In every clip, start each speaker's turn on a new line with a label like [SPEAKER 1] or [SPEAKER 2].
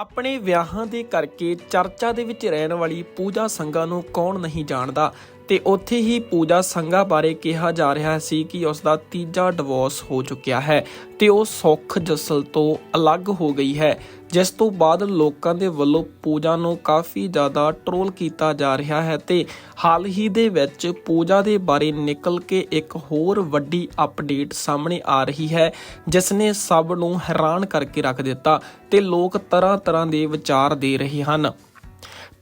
[SPEAKER 1] ਆਪਣੇ ਵਿਆਹਾਂ ਦੇ ਕਰਕੇ ਚਰਚਾ ਦੇ ਵਿੱਚ ਰਹਿਣ ਵਾਲੀ ਪੂਜਾ ਸੰਘਾ ਨੂੰ ਕੌਣ ਨਹੀਂ ਜਾਣਦਾ? ਤੇ ਉੱਥੇ ਹੀ ਪੂਜਾ ਸੰਘਾ ਬਾਰੇ ਕਿਹਾ ਜਾ ਰਿਹਾ ਸੀ ਕਿ ਉਸ ਦਾ ਤੀਜਾ ਡਿਵੋਰਸ ਹੋ ਚੁੱਕਿਆ ਹੈ ਤੇ ਉਹ ਸੁੱਖ ਜਸਲ ਤੋਂ ਅਲੱਗ ਹੋ ਗਈ ਹੈ, ਜਿਸ ਤੋਂ ਬਾਅਦ ਲੋਕਾਂ ਦੇ ਵੱਲੋਂ ਪੂਜਾ ਨੂੰ ਕਾਫੀ ਜ਼ਿਆਦਾ ਟ੍ਰੋਲ ਕੀਤਾ ਜਾ ਰਿਹਾ ਹੈ ਤੇ ਹਾਲ ਹੀ ਦੇ ਵਿੱਚ ਪੂਜਾ ਦੇ ਬਾਰੇ ਨਿਕਲ ਕੇ ਇੱਕ ਹੋਰ ਵੱਡੀ ਅਪਡੇਟ ਸਾਹਮਣੇ ਆ ਰਹੀ ਹੈ ਜਿਸ ਨੇ ਸਭ ਨੂੰ ਹੈਰਾਨ ਕਰਕੇ ਰੱਖ ਦਿੱਤਾ ਤੇ ਲੋਕ ਤਰ੍ਹਾਂ ਤਰ੍ਹਾਂ ਦੇ ਵਿਚਾਰ ਦੇ ਰਹੇ ਹਨ।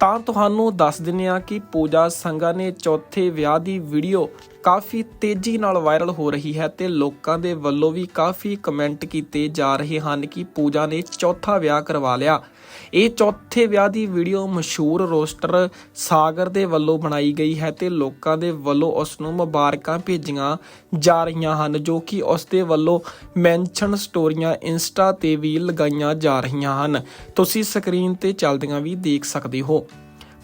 [SPEAKER 1] ਤਾਂ ਤੁਹਾਨੂੰ ਦੱਸ ਦਿੰਨੇ ਆ ਕਿ ਪੂਜਾ ਸੰਘਾ ਨੇ ਚੌਥੇ ਵਿਆਹ ਦੀ ਵੀਡੀਓ ਕਾਫੀ ਤੇਜ਼ੀ ਨਾਲ ਵਾਇਰਲ ਹੋ ਰਹੀ ਹੈ ਤੇ ਲੋਕਾਂ ਦੇ ਵੱਲੋਂ ਵੀ ਕਾਫੀ ਕਮੈਂਟ ਕੀਤੇ ਜਾ ਰਹੇ ਹਨ ਕਿ ਪੂਜਾ ਨੇ ਚੌਥਾ ਵਿਆਹ ਕਰਵਾ ਲਿਆ। ਇਹ ਚੌਥੇ ਵਿਆਹ ਦੀ ਵੀਡੀਓ ਮਸ਼ਹੂਰ ਰੋਸਟਰ ਸਾਗਰ ਦੇ ਵੱਲੋਂ ਬਣਾਈ ਗਈ ਹੈ ਤੇ ਲੋਕਾਂ ਦੇ ਵੱਲੋਂ ਉਸ ਨੂੰ ਮੁਬਾਰਕਾਂ ਭੇਜੀਆਂ ਜਾ ਰਹੀਆਂ ਹਨ, ਜੋ ਕਿ ਉਸ ਦੇ ਵੱਲੋਂ ਮੈਂਸ਼ਨ ਸਟੋਰੀਆਂ ਇੰਸਟਾ ਤੇ ਵੀ ਲਗਾਈਆਂ ਜਾ ਰਹੀਆਂ ਹਨ। ਤੁਸੀਂ ਸਕਰੀਨ ਤੇ ਚੱਲਦੀਆਂ ਵੀ ਦੇਖ ਸਕਦੇ ਹੋ।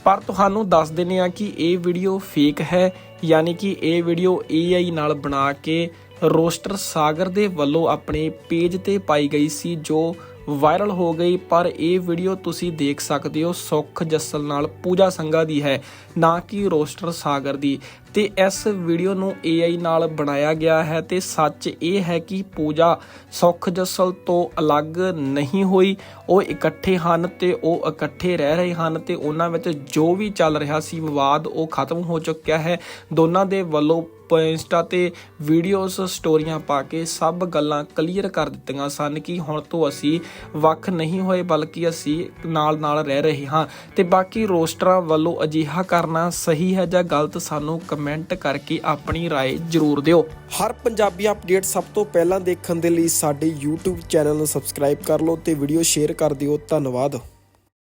[SPEAKER 1] ਪਰ ਤੁਹਾਨੂੰ ਦੱਸ ਦਿੰਨੇ ਆ ਕਿ ਇਹ ਵੀਡੀਓ ਫੇਕ ਹੈ ਯਾਨੀ ਕਿ ਇਹ ਵੀਡੀਓ AI ਨਾਲ ਬਣਾ ਕੇ ਰੋਸਟਰ ਸਾਗਰ ਦੇ ਵੱਲੋਂ ਆਪਣੇ ਪੇਜ ਤੇ ਪਾਈ ਗਈ ਸੀ, ਜੋ ਵਾਇਰਲ ਹੋ ਗਈ, ਪਰ ਇਹ ਵੀਡੀਓ ਤੁਸੀਂ ਦੇਖ ਸਕਦੇ ਹੋ, ਸੁੱਖ ਜੱਸਲ ਨਾਲ ਪੂਜਾ ਸੰਘਾ ਦੀ ਹੈ, ਨਾ ਕਿ ਰੋਸਟਰ ਸਾਗਰ ਦੀ। ਤੇ ਇਸ ਵੀਡੀਓ ਨੂੰ AI ਨਾਲ ਬਣਾਇਆ ਗਿਆ ਹੈ ਤੇ ਸੱਚ ਇਹ ਹੈ ਕਿ ਪੂਜਾ ਸੁੱਖ ਜੱਸਲ ਤੋਂ ਅਲੱਗ ਨਹੀਂ ਹੋਈ। ਉਹ ਇਕੱਠੇ ਹਨ ਤੇ ਉਹ ਇਕੱਠੇ ਰਹਿ ਰਹੇ ਹਨ ਤੇ ਉਹਨਾਂ ਵਿੱਚ ਜੋ ਵੀ ਚੱਲ ਰਿਹਾ ਸੀ ਵਿਵਾਦ ਉਹ ਖਤਮ ਹੋ ਚੁੱਕਿਆ ਹੈ। ਦੋਨਾਂ ਦੇ ਵੱਲੋਂ ਇੰਸਟਾ ਤੇ ਵੀਡੀਓਜ਼ ਸਟੋਰੀਆਂ ਪਾ ਕੇ ਸਭ ਗੱਲਾਂ ਕਲੀਅਰ ਕਰ ਦਿੱਤੀਆਂ ਸਨ ਕਿ ਹੁਣ ਤੋਂ ਅਸੀਂ ਵੱਖ ਨਹੀਂ ਹੋਏ ਬਲਕਿ ਅਸੀਂ ਨਾਲ ਨਾਲ ਰਹਿ ਰਹੇ ਹਾਂ। ਤੇ ਬਾਕੀ ਰੋਸਟਰਾਂ ਵੱਲੋਂ ਅਜਿਹਾ ਕਰਨਾ ਸਹੀ ਹੈ ਜਾਂ ਗਲਤ ਸਾਨੂੰ ਕਮੈਂਟ ਕਰਕੇ ਆਪਣੀ ਰਾਏ ਜ਼ਰੂਰ ਦਿਓ।
[SPEAKER 2] ਹਰ ਪੰਜਾਬੀ ਅਪਡੇਟ ਸਭ ਤੋਂ ਪਹਿਲਾਂ ਦੇਖਣ ਦੇ ਲਈ ਸਾਡੇ YouTube ਚੈਨਲ ਨੂੰ ਸਬਸਕ੍ਰਾਈਬ ਕਰ ਲਓ ਤੇ ਵੀਡੀਓ ਸ਼ੇਅਰ ਕਰ ਦਿਓ। ਧੰਨਵਾਦ।